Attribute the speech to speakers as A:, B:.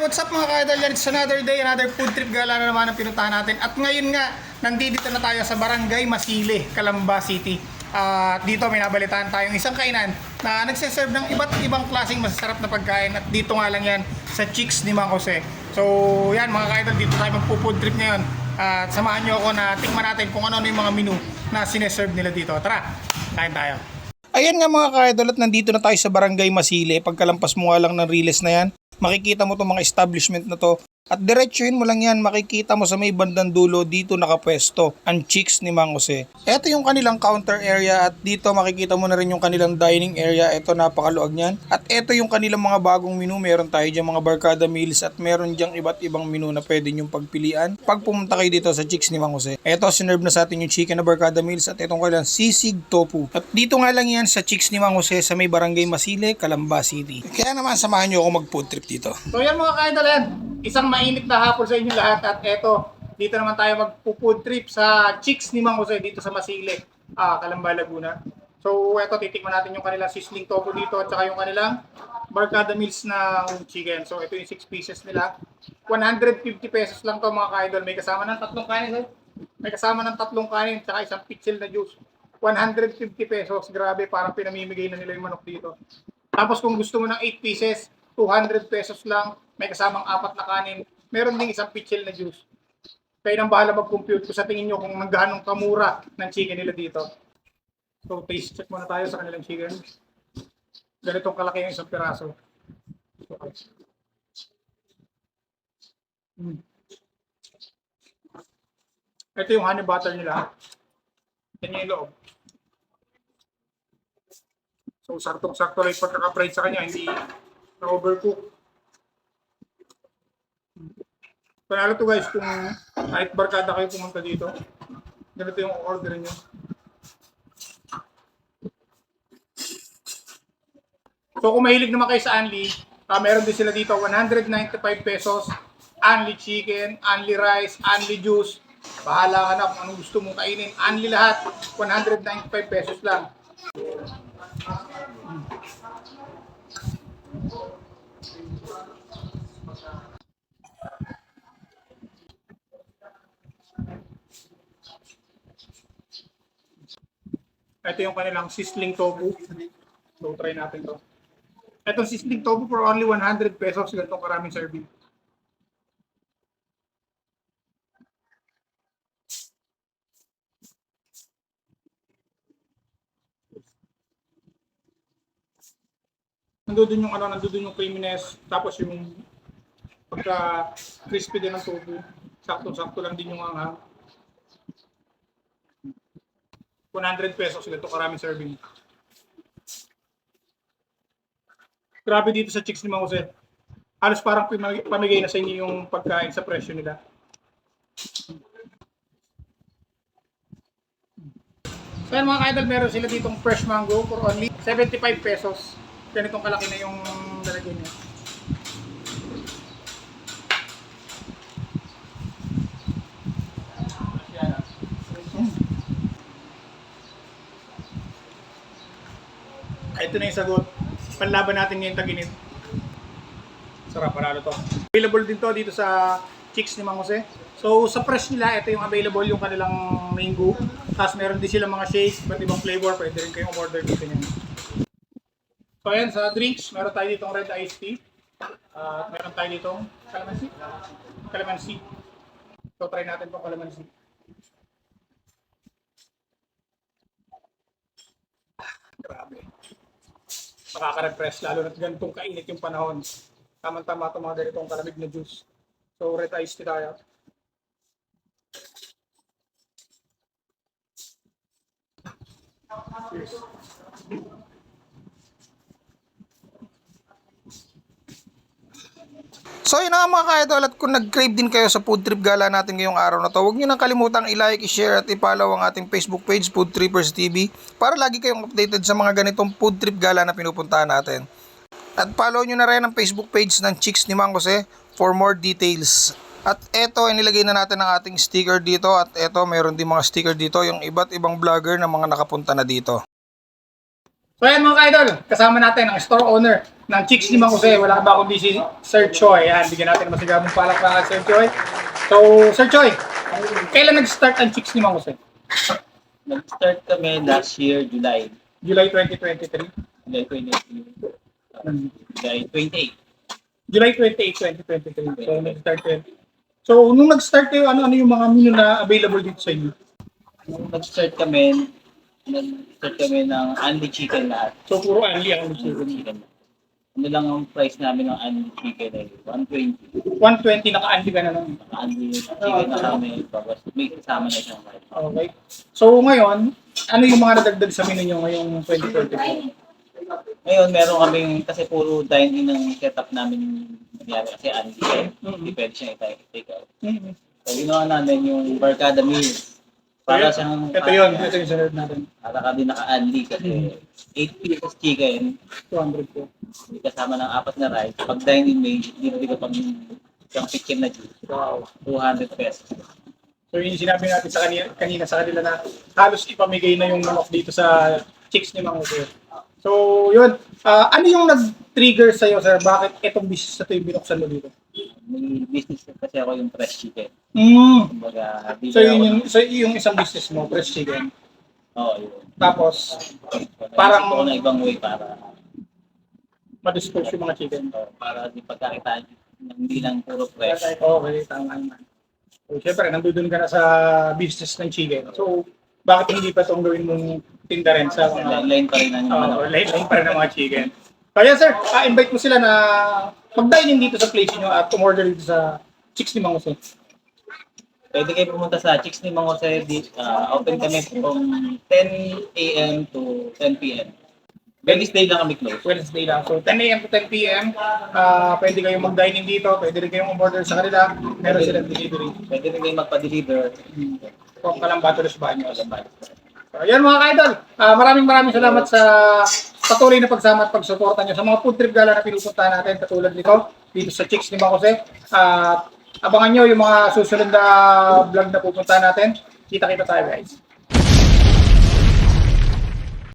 A: what's up mga ka-idol? Yan, It's another day, another food trip gala na naman ang pinuntahan natin. At ngayon nga, nandito na tayo sa Barangay Masile, Calamba City. At dito may nabalitaan tayong isang kainan na nagsiserve ng iba't ibang klaseng masasarap na pagkain. At dito nga lang yan sa Chicks ni Mang Jose. So yan mga ka-idol, dito tayo magpo-food trip ngayon. At samahan nyo ako na tikman natin kung ano-ano yung mga menu na sineserve nila dito. Tara, kain tayo. Ayan nga mga ka-idol at nandito na tayo sa Barangay Masile. Pagkalampas mo nga lang ng Riles na yan, makikita mo itong mga establishment na to. At diretsuhin mo lang yan, makikita mo sa may bandang dulo dito nakapwesto, ang Chicks ni Mang Jose. Ito yung kanilang counter area at dito makikita mo na rin yung kanilang dining area. Ito napakaluag niyan. At ito yung kanilang mga bagong menu. Meron tayo dyan mga barkada meals at meron dyan iba't ibang menu na pwede nyong pagpilian. Pag pumunta kayo dito sa Chicks ni Mang Jose. Ito, sinerve na sa atin yung chicken na barkada meals at itong kailang sisig tofu. At dito nga lang yan sa Chicks ni Mang Jose sa may barangay Masile, Calamba City. Kaya naman samahan nyo ako mag food trip dito. So yan mga kaidol yan. Isang mainit na hapon sa inyo lahat at eto, dito naman tayo magpo-food trip sa Chicks ni Mang Jose dito sa Masile, ah, Calamba, Laguna. So eto, titikman natin yung kanilang sizzling tofu dito at saka yung kanilang barkada meals ng chicken. So ito yung 6 pieces nila. 150 pesos lang to mga kaidol. May kasama ng tatlong kanin. eh. May kasama ng tatlong kanin at saka isang pixel na juice. 150 pesos. Grabe, parang pinamimigay na nila yung manok dito. Tapos kung gusto mo ng 8 pieces, 200 pesos lang. May kasamang apat na kanin. Meron ding isang pitchel na juice. Kayo nang bahala mag-compute kung sa tingin nyo kung magkano kamura ng chicken nila dito. So, taste check muna tayo sa kanilang chicken. Ganitong kalaki yung isang piraso. Okay. Mm. Ito yung honey butter nila. Yan yung loob. So, sartong-sakto lang yung pagkaka-fried sa kanya, hindi na-overcook. Panalo to guys, kung kahit barkada kayo pumunta dito, ganito yung order nyo. So kung mahilig naman kayo sa Anli, uh, meron din sila dito 195 pesos, Anli chicken, Anli rice, Anli juice. Bahala ka na kung anong gusto mong kainin. Anli lahat, 195 pesos lang. Ito yung kanilang sizzling tofu. So try natin to. Itong sizzling tofu for only 100 pesos, ganitong karaming serving. Nandun yung ano, nandun yung creaminess, tapos yung pagka crispy din ng tofu. Sakto-sakto lang din yung anghang. 100 pesos ganito karaming serving. Grabe dito sa Chicks ni Mang Jose. Halos parang pamigay na sa inyo yung pagkain sa presyo nila. So yan mga kaidol, meron sila ditong fresh mango for only 75 pesos. Ganitong kalaki na yung lalagyan niya. Ito na yung sagot. Panlaban natin ngayon taginit. Sarap, panalo to. Available din to dito sa Chicks ni Mang Jose. So sa fresh nila, ito yung available yung kanilang mango. Tapos meron din sila mga shakes, iba't ibang flavor. Pwede rin kayong order dito niyan. So ayan, sa drinks, meron tayo ditong red iced tea. At meron tayo ditong calamansi. Calamansi. So try natin tong calamansi. Grabe. Makaka-refresh lalo na ganitong kainit yung panahon. Tama-tama itong mga ganitong kalamig na juice. So red iced tea tayo. Cheers. So yun nga mga ka-idol at kung nag-crave din kayo sa food trip gala natin ngayong araw na to, huwag nyo nang kalimutang i-like, i-share at i-follow ang ating Facebook page Food Trippers TV para lagi kayong updated sa mga ganitong food trip gala na pinupuntahan natin. At follow nyo na rin ang Facebook page ng Chicks ni Mang Jose for more details. At eto, inilagay na natin ang ating sticker dito at eto, meron din mga sticker dito yung iba't ibang vlogger na mga nakapunta na dito. So ayan mga ka-idol, kasama natin ang store owner ng Chicks ni Mang Jose. Wala ba kundi si Sir Choi. Yan, bigyan natin ng masigabong palakpakan Sir Choi. So, Sir Choi, kailan nag-start ang Chicks ni Mang Jose?
B: Nag-start kami last year, July.
A: July 2023.
B: July 28. July 28.
A: July 28, 2023. So, nag-start kayo. So, nung nag-start kayo, ano-ano yung mga menu na available dito sa inyo?
B: Nung nag-start kami, nag-start kami ng Andy Chicken lahat.
A: So, puro only ang
B: Andy
A: chicken.
B: Chicken. Ano lang ang price namin ng Andy Chicken ay 120.
A: 120 naka-only ka na lang.
B: Andy Chicken na kami. Tapos may kasama na siyang price.
A: Okay. So, ngayon, ano yung mga nadagdag sa menu nyo ngayong 2024?
B: Ngayon, meron kaming, kasi puro dine-in ang setup namin nangyari kasi Andy. Hindi pwede siyang i-take out.
A: Mhm.
B: So, ginawa namin yung Barcada Meal. Para siyang...
A: Ito yun. Ito yung sunod natin.
B: Para ka din naka-Andy kasi 8 pieces chicken,
A: 200 po.
B: may kasama ng apat na rice. Pag dine-in may libre ka pang isang chicken na juice.
A: Wow.
B: 200 pesos.
A: So, yun yung sinabi natin sa kanina, kanina sa kanila na halos ipamigay na yung manok dito sa chicks ni Mang Jose. So, yun. Ah, ano yung nag-trigger sa'yo, sir? Bakit itong business na ito yung binuksan mo dito?
B: May business kasi ako yung fresh chicken.
A: Mm.
B: Kumbaga,
A: So, yun yung, so, yung isang business mo, fresh chicken.
B: Oo, yun.
A: Tapos,
B: Parang...
A: Parang-
B: ko na ibang way para
A: ma-dispose yung mga chicken.
B: oh, para di pagkakitaan hindi lang puro fresh.
A: Okay, tama naman. So, syempre, nandun ka na sa business ng chicken. So, bakit hindi pa itong gawin mong tinda rin sa mga...
B: Line pa rin na yung
A: Oo,
B: manok.
A: line pa rin ng mga chicken. Kaya sir, ah, invite mo sila na mag-dine in dito sa place nyo at umorder dito sa Chicks ni Mang Jose.
B: Pwede kayo pumunta sa Chicks ni Mang Jose. Di- ah, open kami from 10 a.m. to 10 p.m. Wednesday lang kami close.
A: Wednesday lang. So 10 a.m. to 10 p.m. ah pwede kayong mag-dine in dito. Pwede rin kayong umorder sa kanila. Meron silang delivery.
B: Pwede rin kayo magpa-deliver.
A: Kung kalambato sa banyo. So, yan mga ka-idol. Ah, maraming maraming salamat sa patuloy na pagsama at pagsuporta nyo sa mga food trip gala na pinupuntahan natin katulad nito dito sa Chicks ni Jose. At abangan nyo yung mga susunod na vlog na pupuntahan natin. Kita-kita tayo guys.